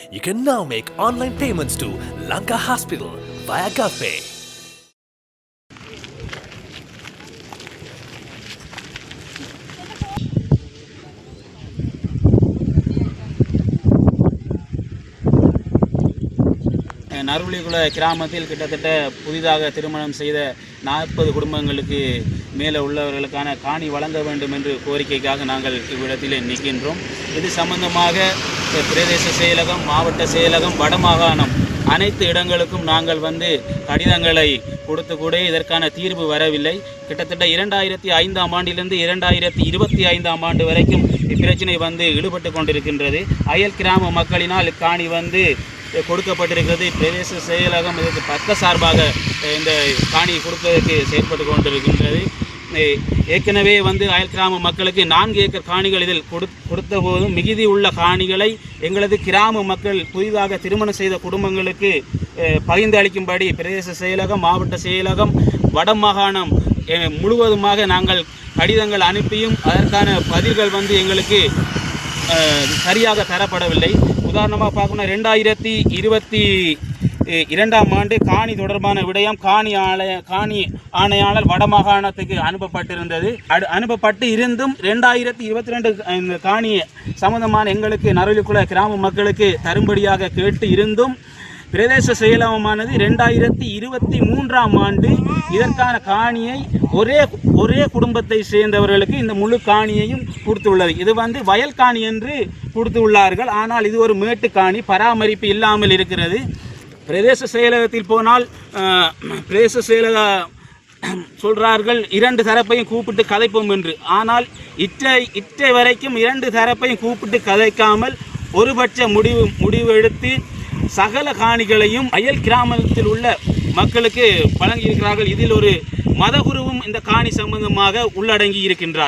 You can now make online payments to Lanka Hospital via GovPay. நறுவலிகுள கிராமத்தில் கிட்டத்தட்ட புதிதாக திருமணம் செய்த நாற்பது குடும்பங்களுக்கு மேலே உள்ளவர்களுக்கான காணி வழங்க வேண்டும் என்று கோரிக்கைக்காக நாங்கள் இவ்விடத்தில் நிற்கின்றோம் இது சம்பந்தமாக பிரதேச செயலகம் மாவட்ட செயலகம் வடமாகாணம் அனைத்து இடங்களுக்கும் நாங்கள் வந்து கடிதங்களை கொடுத்து கூட இதற்கான தீர்வு வரவில்லை. கிட்டத்தட்ட இரண்டாயிரத்தி ஐந்தாம் ஆண்டிலிருந்து இரண்டாயிரத்தி இருபத்தி ஐந்தாம் ஆண்டு வரைக்கும் இப்பிரச்சனை வந்து ஈடுபட்டு கொண்டிருக்கின்றது. அயல் கிராம மக்களினால் இக்காணி வந்து கொடுக்கப்பட்டிருக்கிறது. பிரதேச செயலகம் இதற்கு பக்க சார்பாக இந்த காணி கொடுப்பதற்கு செயற்பட்டு கொண்டிருக்கின்றது. ஏற்கனவே வந்து அயல் கிராம மக்களுக்கு நான்கு ஏக்கர் காணிகள் இதில் கொடுத்த போதும் மிகுதி உள்ள காணிகளை எங்களது கிராம மக்கள் புதிதாக திருமணம் செய்த குடும்பங்களுக்கு பகிர்ந்து அளிக்கும்படி பிரதேச செயலகம் மாவட்ட செயலகம் வடமாகாணம் மாகாணம் முழுவதுமாக நாங்கள் கடிதங்கள் அனுப்பியும் அதற்கான பதில்கள் வந்து எங்களுக்கு சரியாக தரப்படவில்லை. உதாரணமாக பார்க்கணும் ரெண்டாயிரத்தி இருபத்தி இரண்டாம் ஆண்டு காணி தொடர்பான விடயம் காணி ஆலய காணி ஆணையாளர் வடமாகாணத்துக்கு அனுப்பப்பட்டிருந்தது. அடு அனுப்பப்பட்டு இருந்தும் ரெண்டாயிரத்தி இருபத்தி ரெண்டு இந்த காணி சம்பந்தமான எங்களுக்கு நரவிக்குள கிராம மக்களுக்கு தரும்படியாக கேட்டு இருந்தும் பிரதேச செயலகமானது ரெண்டாயிரத்தி இருபத்தி மூன்றாம் ஆண்டு இதற்கான காணியை ஒரே ஒரே குடும்பத்தை சேர்ந்தவர்களுக்கு இந்த முழு காணியையும் கொடுத்துள்ளது. இது வந்து வயல் காணி என்று கொடுத்துள்ளார்கள். ஆனால் இது ஒரு மேட்டு காணி பராமரிப்பு இல்லாமல் இருக்கிறது. பிரதேச செயலகத்தில் போனால் பிரதேச செயலக சொல்கிறார்கள் இரண்டு தரப்பையும் கூப்பிட்டு கதைப்போம் என்று. ஆனால் இற்றை இற்றை வரைக்கும் இரண்டு தரப்பையும் கூப்பிட்டு கதைக்காமல் ஒருபட்ச முடிவு முடிவு எடுத்து சகல காணிகளையும் அயல் கிராமத்தில் உள்ள மக்களுக்கு வழங்கியிருக்கிறார்கள். இதில் ஒரு மதகுருவும் இந்த காணி சம்பந்தமாக உள்ளடங்கி இருக்கின்றார்.